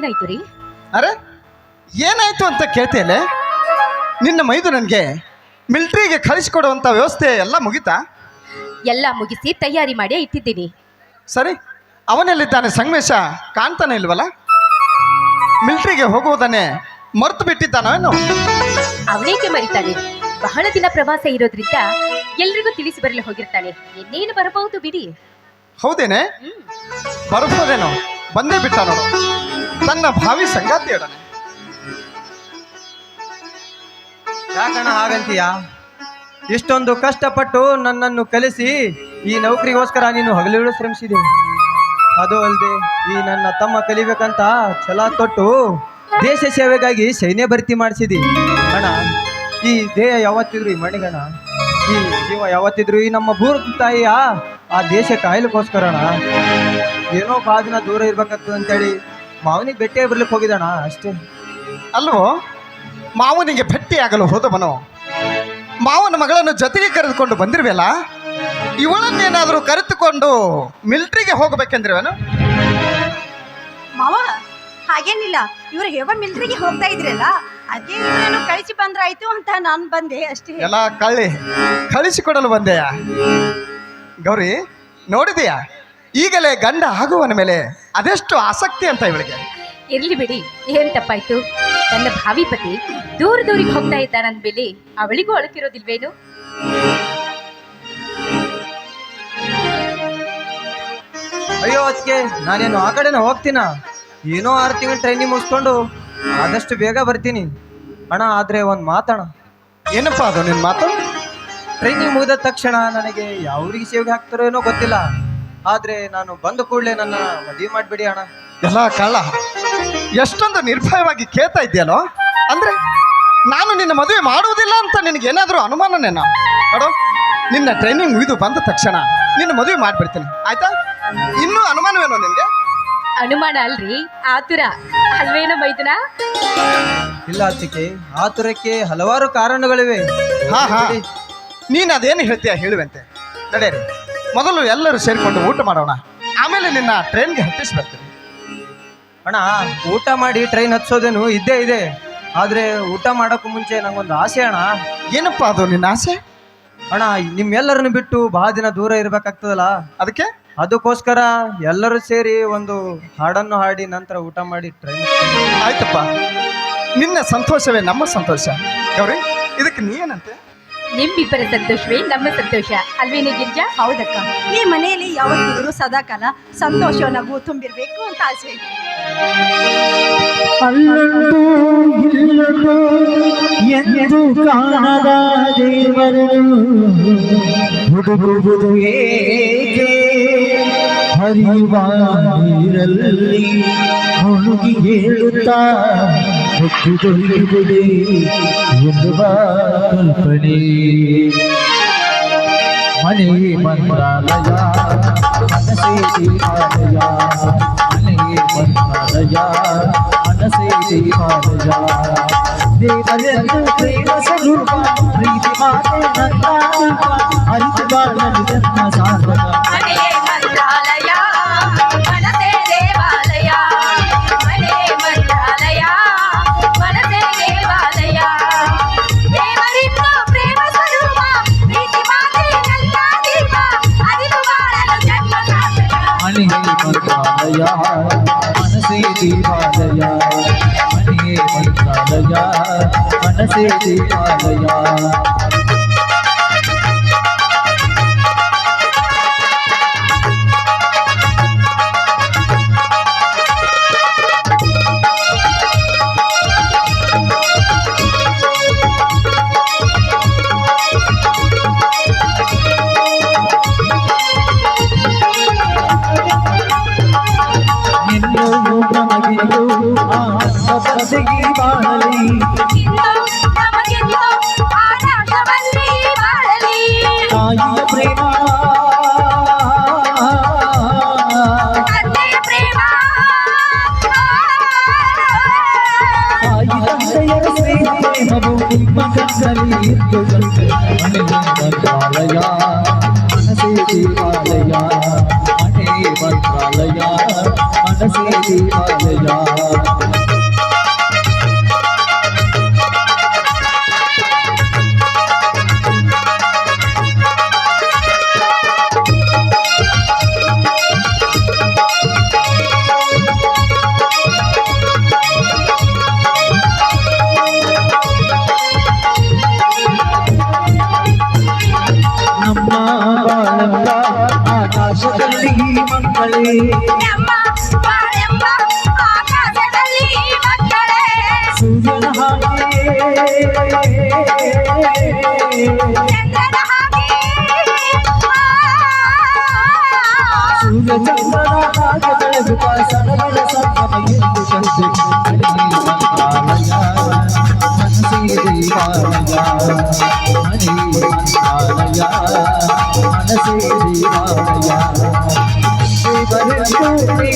ಏನಾಯ್ತು ರೀ? ಅರೆ ಏನಾಯ್ತು ಅಂತ ಕೇಳ್ತೇನೆ ನಿನ್ನ ಮೈದು ನನಗೆ ಮಿಲ್ಟ್ರಿಗೆ ಕಳಿಸಿಕೊಡುವಂಥ ವ್ಯವಸ್ಥೆ ಎಲ್ಲ ಮುಗಿತಾ? ಎಲ್ಲ ಮುಗಿಸಿ ತಯಾರಿ ಮಾಡಿ ಇಟ್ಟಿದ್ದೀನಿ. ಸರಿ ಅವನಲ್ಲಿದ್ದಾನೆ ಸಂಗಮೇಶ ಕಾಣ್ತಾನೆ ಇಲ್ವಲ್ಲ? ಮಿಲ್ಟ್ರಿಗೆ ಹೋಗುವುದನ್ನೇ ಮರ್ತು ಬಿಟ್ಟಿದ್ದಾನೇನು ಅವನೇಕೆ ಮರಿತಾನೆ ಬಹಳ ದಿನ ಪ್ರವಾಸ ಇರೋದ್ರಿಂದ ಎಲ್ರಿಗೂ ತಿಳಿಸಿ ಬರಲು ಹೋಗಿರ್ತಾನೆ ಇನ್ನೇನು ಬರಬಹುದು ಬಿಡಿ. ಹೌದೇನೆ? ಬರಬಹುದೇನೋ? ಬಂದೇ ಬಿಟ್ಟ ನೋಡು. ತನ್ನ ಭಾವಿ ಸಂಗಾತಿಯೊಡನೆ ಯಾಕಣ ಹಾಗಂತೀಯ? ಇಷ್ಟೊಂದು ಕಷ್ಟಪಟ್ಟು ನನ್ನನ್ನು ಕಲಿಸಿ ಈ ನೌಕರಿಗೋಸ್ಕರ ನೀನು ಹಗಲಿಳು ಶ್ರಮಿಸಿದೆ. ಅದು ಅಲ್ಲದೆ ಈ ನನ್ನ ತಮ್ಮ ಕಲಿಬೇಕಂತ ಛಲ ತೊಟ್ಟು ದೇಶ ಸೇವೆಗಾಗಿ ಸೈನ್ಯ ಭರ್ತಿ ಮಾಡಿಸಿದಿ. ಅಣ್ಣ, ಈ ದೇಹ ಯಾವತ್ತಿದ್ರು ಈ ಮಣಿಗಣ ಈ ಜೀವ ಯಾವತ್ತಿದ್ರು ಈ ನಮ್ಮ ಭೂತ ತಾಯಿಯ ಆ ದೇಶ ಕಾಯ್ಲಿಕ್ಕೋಸ್ಕರ ಅಣ್ಣ ಏನೋ ಬಾದಿನ ದೂರ ಇರ್ಬೇಕಾಗ್ತದೆ ಅಂತೇಳಿ ಮಾವನಿಗೆ ಭೇಟಿಯಾಗಿ ಬರ್ಲಿಕ್ಕೆ ಹೋಗಿದಣ ಅಷ್ಟೇ. ಅಲ್ವೋ ಮಾವನಿಗೆ ಭೇಟಿಯಾಗಲು ಹೋದವನು. ಮಾವನ ಮಗಳನ್ನು ಜೊತೆಗೆ ಕರೆದುಕೊಂಡು ಬಂದಿರುವೆಲ್ಲ ಇವಳನ್ನೇನಾದರೂ ಕರೆದುಕೊಂಡು ಮಿಲ್ಟ್ರಿಗೆ ಹೋಗಬೇಕೆಂದಿರುವೆನು? ಮಾವ ಹಾಗೇನಿಲ್ಲ. ಇವರು ಯಾವ ಮಿಲ್ಟ್ರಿಗೆ ಹೋಗ್ತಾ ಇದ್ರಲ್ಲ ಅದೇ ಇನ್ನೇನು ಕಳಿಸಿ ಬಂದ್ರಾಯ್ತು ಅಂತ ನಾನು ಬಂದೆ ಅಷ್ಟೇ. ಎಲ್ಲ ಕಳ್ಳಿ ಕಳಿಸಿ ಕೊಡಲು ಬಂದೆಯ ಗೌರಿ ನೋಡಿದೆಯಾ? ಈಗಲೇ ಗಂಡ ಆಗುವನ ಮೇಲೆ ಅದೆಷ್ಟು ಆಸಕ್ತಿ ಅಂತ ಇವಳಿಗೆ? ಇರ್ಲಿ ಬಿಡಿ ಏನ್ ತಪ್ಪಾಯ್ತು? ನನ್ನ ಭಾವಿ ಪತಿ ದೂರ ದೂರಿಗೆ ಹೋಗ್ತಾ ಇದ್ದಾನಂದ್ಮೇಲೆ ಅವಳಿಗೂ ಅಳುಕಿರೋದಿಲ್ವೇನು ಅಯ್ಯೋ ಅದಕ್ಕೆ ನಾನೇನು ಆ ಕಡೆನೇ ಹೋಗ್ತೀನ? ಏನೋ ಆರು ತಿಂಗಳು ಟ್ರೈನಿಂಗ್ ಮುಗಿಸ್ಕೊಂಡು ಆದಷ್ಟು ಬೇಗ ಬರ್ತೀನಿ. ಅಣ್ಣ ಆದರೆ ಒಂದು ಮಾತಾಣ ಏನಪ್ಪ ಅದು ನಿನ್ನ ಮಾತು? ಟ್ರೈನಿಂಗ್ ಮುಗಿದ ತಕ್ಷಣ ನನಗೆ ಯಾವ ಊರಿಗೆ ಸೇವೆಗೆ ಹಾಕ್ತಾರೋ ಏನೋ ಗೊತ್ತಿಲ್ಲ. ಆದರೆ ನಾನು ಬಂದ ಕೂಡಲೇ ನನ್ನ ಮದುವೆ ಮಾಡಿಬಿಡಿ ಅಣ್ಣ. ಎಲ್ಲ ಕಳ್ಳ. ಎಷ್ಟೊಂದು ನಿರ್ಭಯವಾಗಿ ಕೇಳ್ತಾ ಇದೆಯಲ್ಲೋ ಅಂದ್ರೆ ನಾನು ನಿನ್ನ ಮದುವೆ ಮಾಡುವುದಿಲ್ಲ ಅಂತ ನಿನಗೆ ಏನಾದರೂ ಅನುಮಾನನೇನ? ನೋಡು ನಿನ್ನ ಟ್ರೈನಿಂಗ್ ಮುಗಿದು ಬಂದ ತಕ್ಷಣ ನಿನ್ನ ಮದುವೆ ಮಾಡಿಬಿಡ್ತೀನಿ. ಆಯ್ತಾ? ಇನ್ನೂ ಅನುಮಾನವೇನೋ ನಿನಗೆ? ಅನುಮಾನ ಅಲ್ರಿ ಆತುರ. ಅಲ್ವೇನೋ ಇಲ್ಲ ಅತ್ತಿಕೆ ಆತುರಕ್ಕೆ ಹಲವಾರು ಕಾರಣಗಳಿವೆ. ಹಾ ಹಾ. ನೀನು ಅದೇನು ಹೇಳ್ತೀಯ ಹೇಳುವಂತೆ? ನಡೆಯಿರಿ. ಮೊದಲು ಎಲ್ಲರೂ ಸೇರಿಕೊಂಡು ಊಟ ಮಾಡೋಣ. ಆಮೇಲೆ ನಿನ್ನ ಟ್ರೈನ್ಗೆ ಹತ್ತಿಸಿ ಬರ್ತೀನಿ. ಅಣ್ಣ ಊಟ ಮಾಡಿ ಟ್ರೈನ್ ಹತ್ಸೋದೇನು ಇದ್ದೇ ಇದೆ. ಆದರೆ ಊಟ ಮಾಡೋಕ್ಕೂ ಮುಂಚೆ ನಂಗೊಂದು ಆಸೆ ಅಣ್ಣ. ಏನಪ್ಪ ಅದು ನಿನ್ನ ಆಸೆ? ಅಣ್ಣ ನಿಮ್ಮೆಲ್ಲರನ್ನು ಬಿಟ್ಟು ಬಹಳ ದಿನ ದೂರ ಇರಬೇಕಾಗ್ತದಲ್ಲ? ಅದಕ್ಕೆ? ಅದಕ್ಕೋಸ್ಕರ ಎಲ್ಲರೂ ಸೇರಿ ಒಂದು ಹಾಡನ್ನು ಹಾಡಿ ನಂತರ ಊಟ ಮಾಡಿ ಟ್ರೈನ್ ಆಯ್ತಪ್ಪ. ನಿನ್ನ ಸಂತೋಷವೇ ನಮ್ಮ ಸಂತೋಷ. ಗೌರಿ ಇದಕ್ಕೆ ನೀ ಏನಂತೆ ನಿಮ್ಮಿಬ್ಬರ ಸಂತೋಷವೇ ನಮ್ಮ ಸಂತೋಷ. ಅಲ್ವೇನು ಗಿರ್ಜಾ? ಹೌದಕ್ಕ. ಈ ಮನೆಯಲ್ಲಿ ಯಾವತ್ತಿದ್ರು ಸದಾಕಾಲ ಸಂತೋಷ ನಗು ತುಂಬಿರ್ಬೇಕು ಅಂತ ಆಸೆ ಇದೆ. ಅಲ್ಲೊಂದು ಇಲ್ಲೊಂದು ಎಂದು ಕಾಣದ ದೇವರು. ಹುಡುಗುವುದು ಏಕೆ ಹರಿಯುವ ನೀರಲ್ಲಿ ಮುಳುಗಿ ಹೇಳುತ್ತಾ ಹುಟ್ಟಿದೊಯ್ಯುವುದೇ ಎನ್ನುವ ಕಲ್ಪನೆ ಮನೆ ಮಂತ್ರಾಲಯ ಮನಸೇ ದೇವಾಲಯ ಮನೆ ಮಂತ್ರಾಲಯ ಮನಸೇ ದೇವಾಲಯ ದೇವರೆಂದು ಪ್ರೇಮ ಸ್ವರೂಪ ಪ್ರೀತಿ ಮಾತೆ ನನ್ನ ರೂಪ ಅರಿತು ಬಾಳಲು ಜನ್ಮ ಸಾಧಕ வந்தாலையா மனசே தீபாலையா மணியே வந்தாலையா மனசே தீபாலையா ಆನಂದ ಬದಗಿ ಬಾಳಲಿ ಇಂದು ನಮಗೆಂದು ಆನಂದವಲ್ಲಿ ಬಾಳಲಿ ತಾಯಿಯ ಪ್ರೇಮ ತಂದೆಯ ಪ್ರೇಮ ತಾಯಿ ತಂದೆಯರ ಸ್ನೇಹವು ನಿಮ್ಮ ಕಣ್ಣಲ್ಲಿ ಇದ್ದು ಸೂರ್ಯನ ಹಾಗೆ ಚಂದ್ರನ ಹಾಗೆ ಆ, ಸೂರ್ಯ ಚಂದ್ರನ ಹಾಗೆ ಬೆಳಗುತ್ತ ಸಡಗರ ಸಂಭ್ರಮ ಎಂದು ಕಂಡೆ ಮಂತ್ರಾಲಯ ಮನಸ್ಸೇ ದೇವಾಲಯ ಮನೆ ಮಂತ್ರಾಲಯ ಮನಸ್ಸೇ ದೇವಾಲಯ अंत